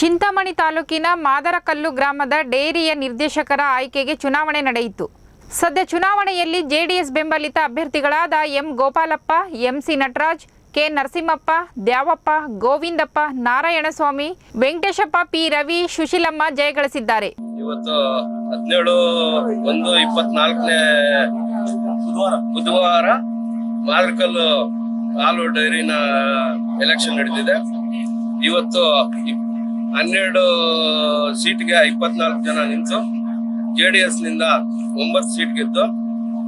ಚಿಂತಾಮಣಿ ತಾಲೂಕಿನ ಮಾದರಕಲ್ಲು ಗ್ರಾಮದ ಡೈರಿಯ ನಿರ್ದೇಶಕರ ಆಯ್ಕೆಗೆ ಚುನಾವಣೆ ನಡೆಯಿತು. ಸದ್ಯ ಚುನಾವಣೆಯಲ್ಲಿ ಜೆಡಿಎಸ್ ಬೆಂಬಲಿತ ಅಭ್ಯರ್ಥಿಗಳಾದ M Gopalappa MC Nataraj, K Narasimhappa, Dyavappa, Govindappa, Narayanaswamy, Venkateshappa P Ravi, Susheelamma ಜಯಗಳಿಸಿದ್ದಾರೆ. ಇವತ್ತು ಹದಿನೇಳು ಒಂದು ಇಪ್ಪತ್ನಾಲ್ಕನೇ ಬುಧವಾರ. ಮಾದರಕಲ್ಲು ಹಾಲು ಡೈರಿನ ಎಲೆಕ್ಷನ್ ನಡೆದಿದೆ ಇವತ್ತು ಹನ್ನೆರಡು ಸೀಟ್ಗೆ ಇಪ್ಪತ್ನಾಲ್ಕು ಜನ ನಿಂತು ಜೆ ಡಿ ಎಸ್ನಿಂದ ಒಂಬತ್ತು ಸೀಟ್ ಗೆದ್ದು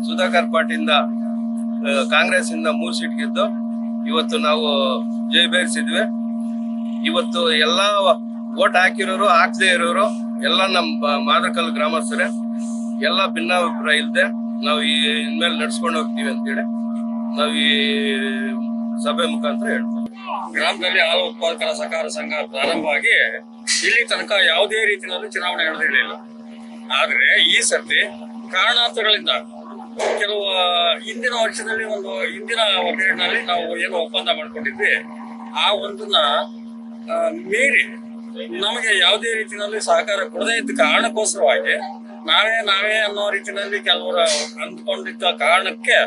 ಸುಧಾಕರ್ ಪಾಟಿಯಿಂದ ಆ, ಕಾಂಗ್ರೆಸ್ ಇಂದ ಮೂರು ಸೀಟ್ ಗೆದ್ದು ಇವತ್ತು ನಾವು ಜಯ ಬೇರಿಸಿದ್ವಿ ಇವತ್ತು ಎಲ್ಲಾ ಓಟ್ ಹಾಕಿರೋರು ಹಾಕದೇ ಇರೋರು ಎಲ್ಲ ನಮ್ಮ ಮಾದಕಲ್ ಗ್ರಾಮಸ್ಥರೇ ಎಲ್ಲ ಭಿನ್ನಾಭಿಪ್ರಾಯ ಇಲ್ಲದೆ ನಾವು ಈ ಇನ್ಮೇಲೆ ನಡ್ಸ್ಕೊಂಡು ಹೋಗ್ತೀವಿ ಅಂತೇಳಿ ನಾವು ಈ ಸಭೆ ಮುಖಾಂತರ ಹೇಳ್ತಾರೆ. ಗ್ರಾಮದಲ್ಲಿ ಹಾಲು ಉತ್ಪಾದಕರ ಸಹಕಾರ ಸಂಘ ಪ್ರಾರಂಭವಾಗಿ ಇಲ್ಲಿ ತನಕ ಯಾವುದೇ ರೀತಿಯಲ್ಲಿ ಚುನಾವಣೆ ನಡೆದಿರಲಿಲ್ಲ ಆದ್ರೆ ಈ ಸರ್ತಿ ಕಾರಣಾಂತರಗಳಿಂದ ಕೆಲವು ಹಿಂದಿನ ವರ್ಷದಲ್ಲಿ ಒಂದು, ಹಿಂದಿನ ಪೀರಿಯಡ್ನಲ್ಲಿ ನಾವು ಏನು ಒಪ್ಪಂದ ಮಾಡ್ಕೊಂಡಿದ್ವಿ. ಆ ಒಂದನ್ನ ಮೀರಿ ನಮಗೆ ಯಾವುದೇ ರೀತಿಯಲ್ಲಿ ಸಹಕಾರ ಕೊಡದೇ ಇದ್ದ ಕಾರಣಕ್ಕೋಸ್ಕರವಾಗಿ ನಾವೇ ನಾವೇ ಅನ್ನೋ ರೀತಿಯಲ್ಲಿ ಕೆಲವರು ಅಂದ್ಕೊಂಡಿದ್ದ ಕಾರಣಕ್ಕೆ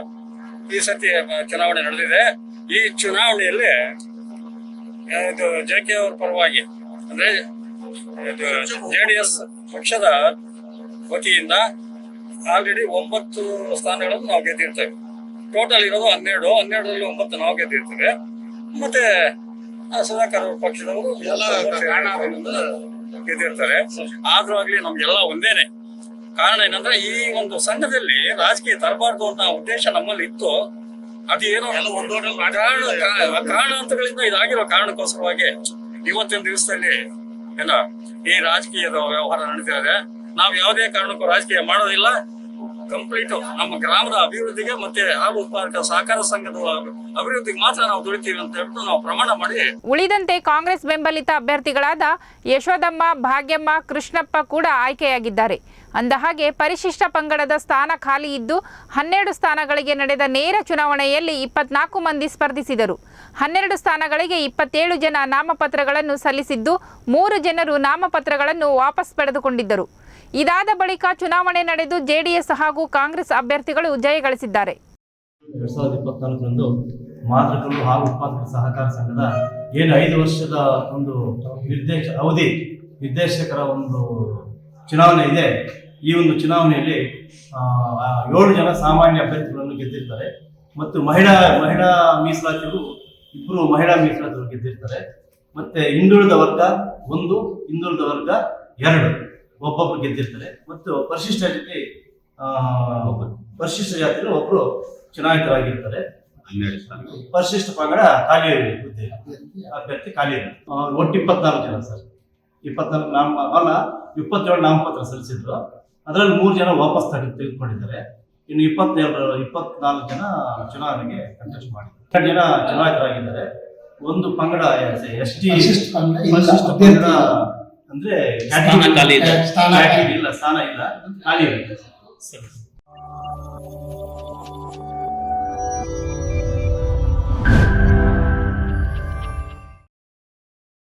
ಈ ಸತಿ ಚುನಾವಣೆ ನಡೆದಿದೆ. ಈ ಚುನಾವಣೆಯಲ್ಲಿ ಇದು ಜೆ ಕೆ ಅವ್ರ ಪರವಾಗಿ ಅಂದ್ರೆ ಇದು ಎಸ್ ಪಕ್ಷದ ವತಿಯಿಂದ ಆಲ್ರೆಡಿ ಒಂಬತ್ತು ಸ್ಥಾನಗಳನ್ನು ನಾವು ಗೆದ್ದಿರ್ತೇವೆ. ಟೋಟಲ್ ಇರೋದು ಹನ್ನೆರಡು ಹನ್ನೆರಡರಲ್ಲಿ ಒಂಬತ್ತು ನಾವು ಗೆದ್ದಿರ್ತೇವೆ. ಮತ್ತೆ ಸುಧಾಕರ್ ಅವ್ರ ಪಕ್ಷದವರು ಗೆದ್ದಿರ್ತಾರೆ. ಆದ್ರೂ ಆಗ್ಲಿ ನಮ್ಗೆಲ್ಲ ಒಂದೇನೆ. ಕಾರಣ ಏನಂದ್ರೆ ಈ ಒಂದು ಸಂಘದಲ್ಲಿ ರಾಜಕೀಯ ತರಬಾರ್ದು ಅಂತ ಉದ್ದೇಶ ನಮ್ಮಲ್ಲಿ ಇತ್ತು. ಅದೇನೋ ಕಾರಣ ಕಾರಣಾಂತರಗಳಿಂದ ಇದಾಗಿರೋ ಕಾರಣಕ್ಕೋಸ್ಕರವಾಗಿ ಇವತ್ತಿನ ದಿವಸದಲ್ಲಿ ಏನ, ಈ ರಾಜಕೀಯದ ವ್ಯವಹಾರ ನಡೀತಾ ಇದೆ ನಾವು ಯಾವುದೇ ಕಾರಣಕ್ಕೂ ರಾಜಕೀಯ ಮಾಡೋದಿಲ್ಲ. ಕಂಪ್ಲೀಟ್ ನಮ್ಮ ಗ್ರಾಮದ ಅಭಿವೃದ್ಧಿಗೆ ಮತ್ತೆ ಹಾಲು ಉತ್ಪಾದಕ ಸಹಕಾರ ಸಂಘದ ಅಭಿವೃದ್ಧಿಗೆ ಮಾತ್ರ ನಾವು ದುಡಿತೀವಿ ಅಂತ ಹೇಳ್ಬಿಟ್ಟು ನಾವು ಪ್ರಮಾಣ ಮಾಡಿ. ಉಳಿದಂತೆ ಕಾಂಗ್ರೆಸ್ ಬೆಂಬಲಿತ ಅಭ್ಯರ್ಥಿಗಳಾದ ಯಶೋದಮ್ಮ, ಭಾಗ್ಯಮ್ಮ, ಕೃಷ್ಣಪ್ಪ ಕೂಡ ಆಯ್ಕೆಯಾಗಿದ್ದಾರೆ. ಅಂದಹಾಗೆ ಪರಿಶಿಷ್ಟ ಪಂಗಡದ ಸ್ಥಾನ ಖಾಲಿ ಇದ್ದು ಹನ್ನೆರಡು ಸ್ಥಾನಗಳಿಗೆ ನಡೆದ ನೇರ ಚುನಾವಣೆಯಲ್ಲಿ ಇಪ್ಪತ್ನಾಲ್ಕು ಮಂದಿ ಸ್ಪರ್ಧಿಸಿದರು. ಹನ್ನೆರಡು ಸ್ಥಾನಗಳಿಗೆ ಇಪ್ಪತ್ತೇಳು ಜನ ನಾಮಪತ್ರಗಳನ್ನು ಸಲ್ಲಿಸಿದ್ದು ಮೂರು ಜನರು ನಾಮಪತ್ರಗಳನ್ನು ವಾಪಸ್ ಪಡೆದುಕೊಂಡಿದ್ದರು. ಇದಾದ ಬಳಿಕ ಚುನಾವಣೆ ನಡೆದು ಜೆಡಿಎಸ್ ಹಾಗೂ ಕಾಂಗ್ರೆಸ್ ಅಭ್ಯರ್ಥಿಗಳು ಜಯಗಳಿಸಿದ್ದಾರೆ ಉತ್ಪಾದಕರ ಸಹಕಾರ ಸಂಘದ ಏನು ಐದು ವರ್ಷದ ಒಂದು ನಿರ್ದೇಶ ಅವಧಿ ನಿರ್ದೇಶಕರ ಒಂದು ಚುನಾವಣೆ ಇದೆ. ಈ ಒಂದು ಚುನಾವಣೆಯಲ್ಲಿ ಏಳು ಜನ ಸಾಮಾನ್ಯ ಅಭ್ಯರ್ಥಿಗಳನ್ನು ಗೆದ್ದಿರ್ತಾರೆ. ಮತ್ತು ಮಹಿಳಾ ಮಹಿಳಾ ಮೀಸಲಾತಿಗಳು ಇಬ್ಬರು ಮಹಿಳಾ ಮೀಸಲಾತಿಗಳು ಗೆದ್ದಿರ್ತಾರೆ. ಮತ್ತೆ ಹಿಂದುಳಿದ ವರ್ಗ ಒಂದು ಹಿಂದುಳಿದ ವರ್ಗ ಎರಡು ಒಬ್ಬೊಬ್ಬರು ಗೆದ್ದಿರ್ತಾರೆ. ಮತ್ತು ಪರಿಶಿಷ್ಟ ಜಾತಿ ಪರಿಶಿಷ್ಟ ಜಾತಿಯಲ್ಲಿ ಒಬ್ಬರು ಚುನಾಯಿತರಾಗಿರ್ತಾರೆ. ಪರಿಶಿಷ್ಟ ಪಂಗಡ ಖಾಲಿ ಹುದ್ದೆ. ಅಭ್ಯರ್ಥಿ ಖಾಲಿ ಇದೆ. ಒಟ್ಟು ಇಪ್ಪತ್ನಾಲ್ಕು ಜನ ಸರ್. ಇಪ್ಪತ್ನಾಲ್ಕು ನಾಮ ಅಲ್ಲ ಇಪ್ಪತ್ತೇಳು ನಾಮಪತ್ರ ಸಲ್ಲಿಸಿದ್ರು. ಅದರಲ್ಲಿ ಮೂರು ಜನ ವಾಪಸ್ ತೆಗೆದು ತೆಗೆದುಕೊಂಡಿದ್ದಾರೆ. ಇನ್ನು ಇಪ್ಪತ್ತೆರಡು ಇಪ್ಪತ್ನಾಲ್ಕು ಜನ ಚುನಾವಣೆಗೆ ಕಂಟೆಸ್ಟ್ ಮಾಡಿದ್ದಾರೆ. ಎರಡು ಜನ ಚುನಾಯಿತರಾಗಿದ್ದಾರೆ. ಒಂದು ಪಂಗಡ ಎಸ್ ಟಿ ಪಂಗಡ. ಅಂದ್ರೆ ಸ್ಥಾನ ಖಾಲಿ ಇದೆ. ಸ್ಥಾನ ಇಲ್ಲ. ಸ್ಥಾನ ಇಲ್ಲ. ಖಾಲಿ ಇದೆ.